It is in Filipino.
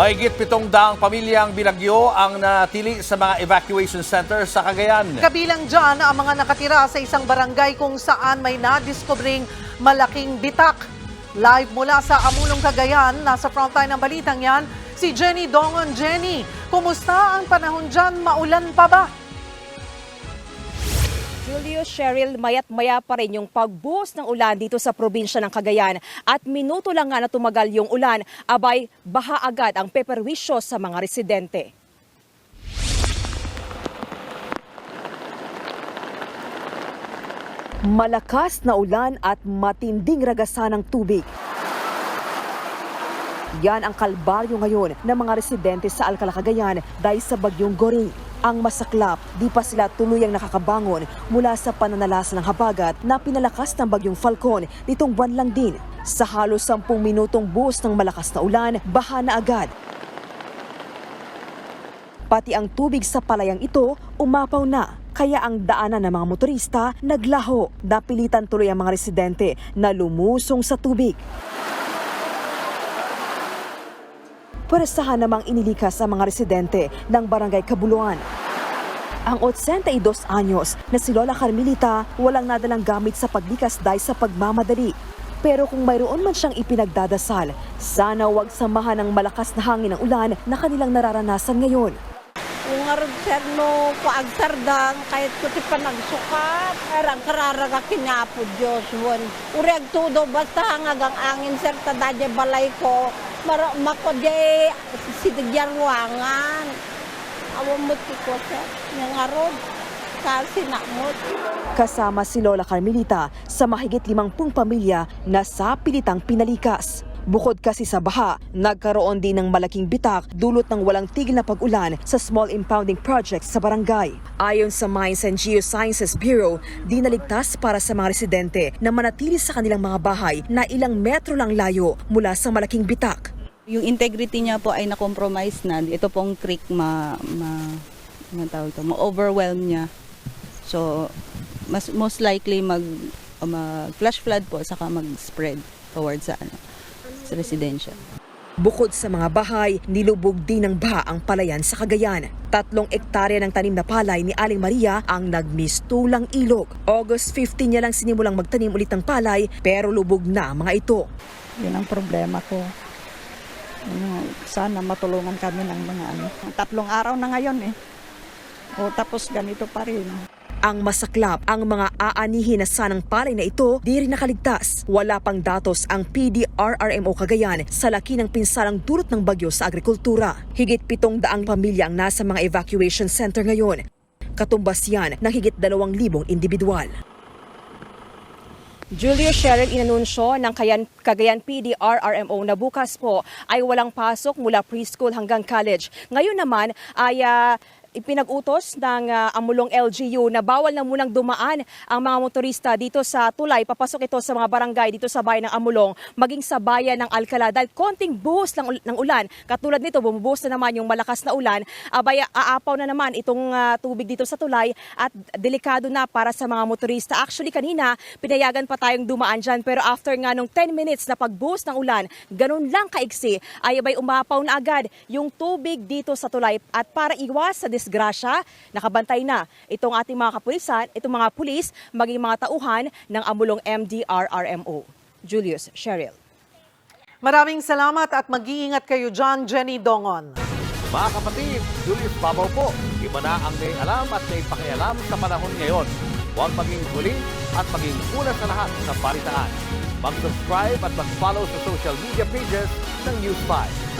Mahigit pitong daang pamilyang binagyo ang natili sa mga evacuation center sa Cagayan. Kabilang dyan ang mga nakatira sa isang barangay kung saan may nadiskobring malaking bitak. Live mula sa Amulong Cagayan, nasa frontline ng balitang yan, si Jenny Dongon. Jenny, kumusta ang panahon dyan? Maulan pa ba? Julius Cheryl, mayat maya pa rin yung pagbuhos ng ulan dito sa probinsya ng Cagayan. At minuto lang nga na tumagal yung ulan, abay baha agad ang peperwisyo sa mga residente. Malakas na ulan at matinding ragasan ng tubig. Yan ang kalbaryo ngayon ng mga residente sa Alcala, Cagayan dahil sa bagyong Goring. Ang masaklap, di pa sila tuluyang nakakabangon mula sa pananalasa ng habagat na pinalakas ng bagyong Falcon nitong buwan lang din. Sa halos 10 minutong buhos ng malakas na ulan, baha na agad. Pati ang tubig sa palayang ito umapaw na. Kaya ang daanan ng mga motorista naglaho. Napilitan tuloy ang mga residente na lumusong sa tubig. Pweresahan namang inilikas ang mga residente ng barangay Kabuluan. Ang 82 anyos na si Lola Carmelita walang nadalang gamit sa paglikas dahil sa pagmamadali. Pero kung mayroon man siyang ipinagdadasal, sana wag samahan ng malakas na hangin ng ulan na kanilang nararanasan ngayon. Kung arod sir no, kuag sardang, kahit ko ti panagsukat, arang kararaga kinapo Diyos won. Ureg tudo, basta hangagang angin sir, tadadya balay ko, mara, makodya sidigyan ruangan. Awam mo ti ko sir, yung arod, kasi nakmot. Kasama si Lola Carmelita sa mahigit limampung pamilya na sa pilitang pinalikas. Bukod kasi sa baha, nagkaroon din ng malaking bitak dulot ng walang tigil na pag-ulan sa small impounding project sa barangay. Ayon sa Mines and Geosciences Bureau, di naligtas para sa mga residente na manatili sa kanilang mga bahay na ilang metro lang layo mula sa malaking bitak. Yung integrity niya po ay na-compromise na. Ito pong creek ma, ma, ano tawag ito, ma-overwhelm niya. So, mas, most likely mag, uh, mag flash flood po saka mag-spread towards sa, ano, sa residential. Bukod sa mga bahay, nilubog din ng baha ang palayan sa Cagayan. Tatlong ektarya ng tanim na palay ni Aling Maria ang nagmistulang ilog. August 15 niya lang sinimulang magtanim ulit ng palay pero lubog na mga ito. Yun ang problema ko. Ano, sana matulungan kami ng mga ano. Tatlong araw na ngayon eh. O tapos ganito pa rin. Ang masaklap, ang mga aanihin na sanang palay na ito di rin nakaligtas. Wala pang datos ang PDRRMO Cagayan sa laki ng pinsalang dulot ng bagyo sa agrikultura. Higit pitong daang pamilya ang nasa mga evacuation center ngayon. Katumbas yan ng higit dalawang libong individual. Julio Cheryl inanunsyo ng Kayan, Cagayan PDRRMO na bukas po ay walang pasok mula preschool hanggang college. Ngayon naman ay ah, ipinag-utos ng ah, Amulong LGU na bawal na munang dumaan ang mga motorista dito sa tulay. Papasok ito sa mga barangay dito sa bayan ng Amulong, maging sa bayan ng Alcala. Dahil konting buhos lang ng ulan, katulad nito, bumubuhos na naman yung malakas na ulan, abay aapaw na naman itong ah, tubig dito sa tulay at delikado na para sa mga motorista. Actually, kanina, pinayagan pa tayong dumaan dyan, pero after nga nung 10 minutes na pagbuhos ng ulan, ganun lang kaiksi, ay abay umapaw na agad yung tubig dito sa tulay. At para iwas sa disgrasya, nakabantay na itong ating mga kapulisan, itong mga pulis, maging mga tauhan ng Amulong MDRRMO. Julius Cheryl. Maraming salamat at mag-iingat kayo dyan, Jenny Dongon. Mga kapatid, Julius Babaw po. Iba na ang may alam at may pakialam sa panahon ngayon. Huwag maging huli at maging una sa lahat sa balitaan. Mag-subscribe at mag-follow sa social media pages ng News 5.